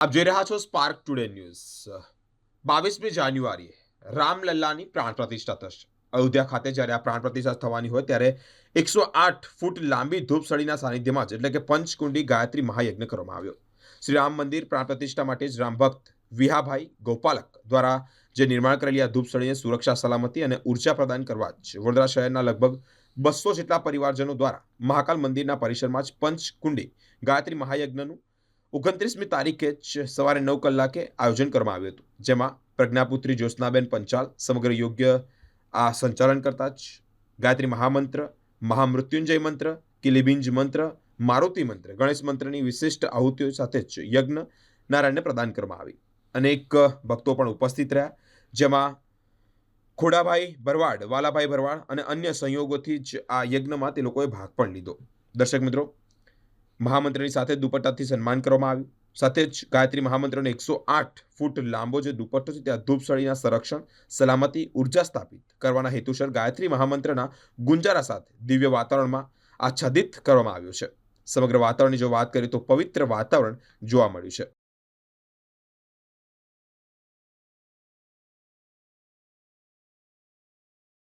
આપ જોઈ રહ્યા છો સ્પાર્ક ટુડે ન્યૂઝ બાવીસમી જાન્યુઆરીએ રામલલ્લાની પ્રાણ પ્રતિષ્ઠા થશે. અયોધ્યા ખાતે જ્યારે આ પ્રાણ પ્રતિષ્ઠા થવાની હોય ત્યારે એકસો આઠ ફૂટ લાંબી ધૂપસળીના સાનિધ્યમાં જ એટલે કે પંચકુંડી ગાયત્રી મહાયજ્ઞ કરવામાં આવ્યો. શ્રી રામ મંદિર પ્રાણ પ્રતિષ્ઠા માટે જ રામભક્ત વિહાભાઈ ગોપાલક દ્વારા જે નિર્માણ કરેલી આ ધૂપસળીને સુરક્ષા, સલામતી અને ઊર્જા પ્રદાન કરવા જ વડોદરા શહેરના લગભગ બસો જેટલા પરિવારજનો દ્વારા મહાકાલ મંદિરના પરિસરમાં જ પંચકુંડી ગાયત્રી મહાયજ્ઞનું ઓગણત્રીસમી તારીખે જ સવારે નવ કલાકે આયોજન કરવામાં આવ્યું હતું, જેમાં પ્રજ્ઞાપુત્રી જ્યોત્સનાબેન પંચાલ સમગ્ર યોગ્ય, આ, સંચાલન કરતા જ ગાયત્રી મહામંત્ર, મહામૃત્યુંજય મંત્ર, કિલિબિંજ મંત્ર, મારુતિ મંત્ર, ગણેશ મંત્રની વિશિષ્ટ આહુતિઓ સાથે જ યજ્ઞ નારાયણને પ્રદાન કરવામાં આવી. અનેક ભક્તો પણ ઉપસ્થિત રહ્યા, જેમાં ખોડાભાઈ ભરવાડ, વાલાભાઈ ભરવાડ અને અન્ય સંયોગોથી જ આ યજ્ઞમાં તે લોકોએ ભાગ પણ લીધો. દર્શક મિત્રો મહામંત્રની સાથે દુપટ્ટાથી સન્માન કરવામાં આવ્યું. સાથે જ ગાયત્રી મહામંત્રનો એકસો આઠ ફૂટ લાંબો જે દુપટ્ટો છે ત્યાં ધૂપસળીના સંરક્ષણ, સલામતી, ઊર્જા સ્થાપિત કરવાના હેતુસર ગાયત્રી મહામંત્રના ગુંજારા સાથે દિવ્ય વાતાવરણમાં આચ્છાદિત કરવામાં આવ્યું છે. સમગ્ર વાતાવરણની જો વાત કરીએ તો પવિત્ર વાતાવરણ જોવા મળ્યું છે.